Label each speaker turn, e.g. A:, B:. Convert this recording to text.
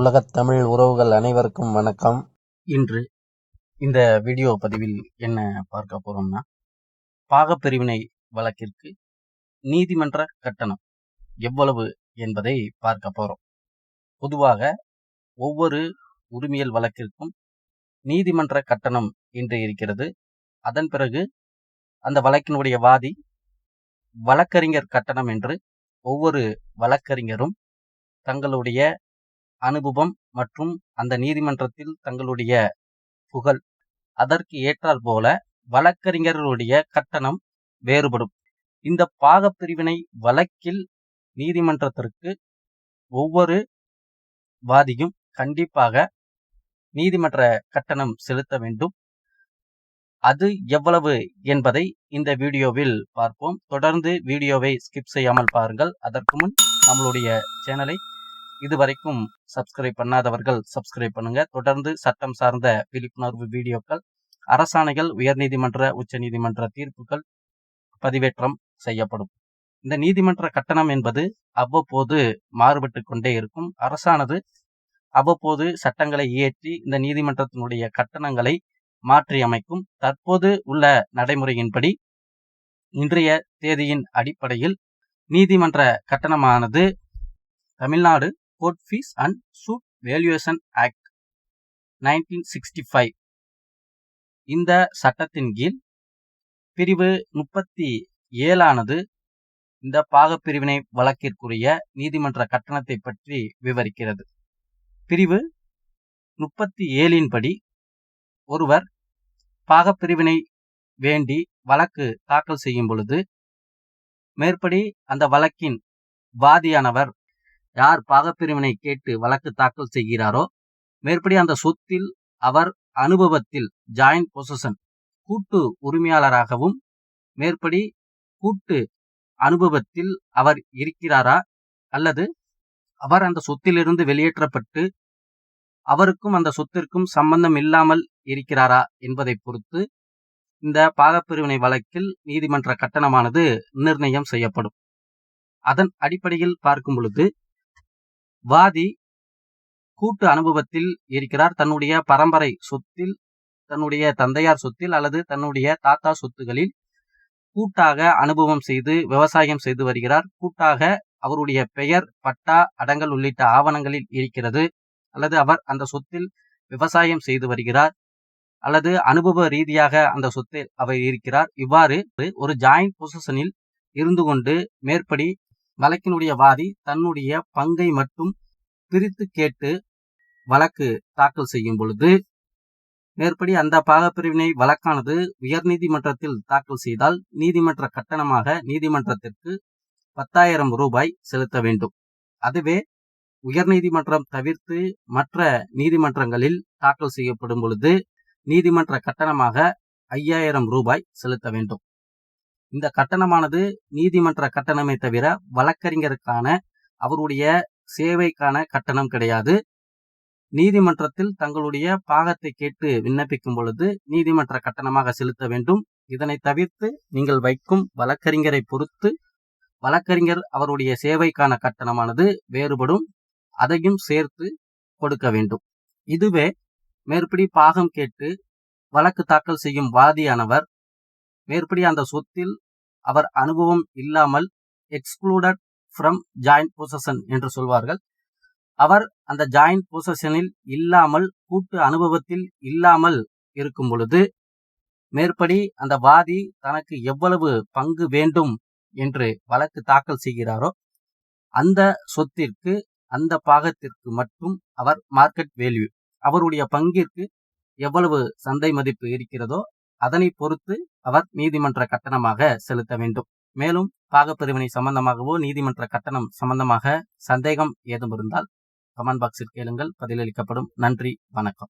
A: உலகத் தமிழ் உறவுகள் அனைவருக்கும் வணக்கம். இன்று இந்த வீடியோ பதிவில் என்ன பார்க்க போறோம்னா பாகப்பிரிவினை வழக்கிற்கு நீதிமன்ற கட்டணம் எவ்வளவு என்பதை பார்க்க போறோம். பொதுவாக ஒவ்வொரு உரிமையல் வழக்கிற்கும் நீதிமன்ற கட்டணம் என்று இருக்கிறது. அதன் பிறகு அந்த வழக்கினுடைய வாதி வழக்கறிஞர் கட்டணம் என்று ஒவ்வொரு வழக்கறிஞரும் தங்களுடைய அனுபவம் மற்றும் அந்த நீதிமன்றத்தில் தங்களுடைய புகழ். அதற்கு ஏற்றாற் போல வழக்கறிஞர்களுடைய கட்டணம் வேறுபடும். இந்த பாகப்பிரிவினை வழக்கில் நீதிமன்றத்திற்கு ஒவ்வொரு வாதியும் கண்டிப்பாக நீதிமன்ற கட்டணம் செலுத்த வேண்டும். அது எவ்வளவு என்பதை இந்த வீடியோவில் பார்ப்போம். தொடர்ந்து வீடியோவை ஸ்கிப் செய்யாமல் பாருங்கள். அதற்கு முன் நம்மளுடைய சேனலை இதுவரைக்கும் சப்ஸ்கிரைப் பண்ணாதவர்கள் சப்ஸ்கிரைப் பண்ணுங்க. தொடர்ந்து சட்டம் சார்ந்த விழிப்புணர்வு வீடியோக்கள் அரசாணைகள் உயர்நீதிமன்ற உச்சநீதிமன்ற தீர்ப்புகள் பதிவேற்றம் செய்யப்படும். இந்த நீதிமன்ற கட்டணம் என்பது அவ்வப்போது மாறுபட்டு கொண்டே இருக்கும். அரசானது அவ்வப்போது சட்டங்களை இயற்றி இந்த நீதிமன்றத்தினுடைய கட்டணங்களை மாற்றி அமைக்கும். தற்போது உள்ள நடைமுறையின்படி இன்றைய தேதியின் அடிப்படையில் நீதிமன்ற கட்டணமானது Tamil Nadu court fee and suit valuation act nineteen sixty five இந்த சட்டத்தின் கீழ் பிரிவு முப்பத்தி ஏழானது இந்த பாகப்பிரிவினை வழக்கிற்குரிய நீதிமன்ற கட்டணத்தை பற்றி விவரிக்கிறது. பிரிவு முப்பத்தி ஏழின்படி ஒருவர் பாகப்பிரிவினை வேண்டி வழக்கு தாக்கல் செய்யும் பொழுது மேற்படி அந்த வழக்கின் வாதியானவர் யார் பாகப்பிரிவினை கேட்டு வழக்கு தாக்கல் செய்கிறாரோ மேற்படி அந்த சொத்தில் அவர் அனுபவத்தில் ஜாயிண்ட் பொசன் கூட்டு உரிமையாளராகவும் மேற்படி கூட்டு அனுபவத்தில் அவர் இருக்கிறாரா? அல்லது அவர் அந்த சொத்திலிருந்து வெளியேற்றப்பட்டு அவருக்கும் அந்த சொத்திற்கும் சம்பந்தம் இல்லாமல் இருக்கிறாரா என்பதை பொறுத்து இந்த பாகப்பிரிவினை வழக்கில் நீதிமன்ற கட்டணமானது நிர்ணயம் செய்யப்படும். அதன் அடிப்படையில் பார்க்கும் பொழுது வாதி கூட்டு அனுபவத்தில் இருக்கிறார். தன்னுடைய பரம்பரை சொத்தில் தன்னுடைய தந்தையார் சொத்தில் அல்லது தன்னுடைய தாத்தா சொத்துகளில் கூட்டாக அனுபவம் செய்து விவசாயம் செய்து வருகிறார். கூட்டாக அவருடைய பெயர் பட்டா அடங்கல் உள்ளிட்ட ஆவணங்களில் இருக்கிறது. அல்லது அவர் அந்த சொத்தில் விவசாயம் செய்து வருகிறார். அல்லது அனுபவ ரீதியாக அந்த சொத்தில் அவர் இருக்கிறார். இவ்வாறு ஒரு ஜாயிண்ட் பொசிஷனில் இருந்து கொண்டு மேற்படி வழக்கினுடைய வாதி தன்னுடைய பங்கை மட்டும் பிரித்து கேட்டு வழக்கு தாக்கல் செய்யும் பொழுது மேற்படி அந்த பாகப்பிரிவினை வழக்கானது உயர்நீதிமன்றத்தில் தாக்கல் செய்தால் நீதிமன்ற கட்டணமாக நீதிமன்றத்திற்கு பத்தாயிரம் ரூபாய் செலுத்த வேண்டும். அதுவே உயர்நீதிமன்றம் தவிர்த்து மற்ற நீதிமன்றங்களில் தாக்கல் செய்யப்படும் பொழுது நீதிமன்ற கட்டணமாக ஐயாயிரம் ரூபாய் செலுத்த வேண்டும். இந்த கட்டணமானது நீதிமன்ற கட்டணமே தவிர வழக்கறிஞருக்கான அவருடைய சேவைக்கான கட்டணம் கிடையாது. நீதிமன்றத்தில் தங்களுடைய பாகத்தை கேட்டு விண்ணப்பிக்கும் பொழுது நீதிமன்ற கட்டணமாக செலுத்த வேண்டும். இதனை தவிர்த்து நீங்கள் வைக்கும் வழக்கறிஞரை பொறுத்து வழக்கறிஞர் அவருடைய சேவைக்கான கட்டணமானது வேறுபடும். அதையும் சேர்த்து கொடுக்க வேண்டும். இதுவே மேற்படி பாகம் கேட்டு வழக்கு தாக்கல் செய்யும் வாதியானவர் மேற்படி அந்த சொத்தில் அவர் அனுபவம் இல்லாமல் எக்ஸ்க்ளூடட் ஃப்ரம் ஜாயிண்ட் பொசஷன் என்று சொல்வார்கள். அவர் அந்த ஜாயிண்ட் பொசஷனில் இல்லாமல் கூட்டு அனுபவத்தில் இல்லாமல் இருக்கும் பொழுது மேற்படி அந்த வாதி தனக்கு எவ்வளவு பங்கு வேண்டும் என்று வழக்கு தாக்கல் செய்கிறாரோ அந்த சொத்திற்கு அந்த பாகத்திற்கு மட்டும் அவர் மார்க்கெட் வேல்யூ அவருடைய பங்கிற்கு எவ்வளவு சந்தை மதிப்பு இருக்கிறதோ அதனை பொறுத்து அவர் நீதிமன்ற கட்டணமாக செலுத்த வேண்டும். மேலும் பாகப்பிரிவினை சம்பந்தமாகவோ நீதிமன்ற கட்டணம் சம்பந்தமாக சந்தேகம் ஏதும் இருந்தால் கமெண்ட் பாக்ஸில் கேளுங்கள். பதிலளிக்கப்படும். நன்றி. வணக்கம்.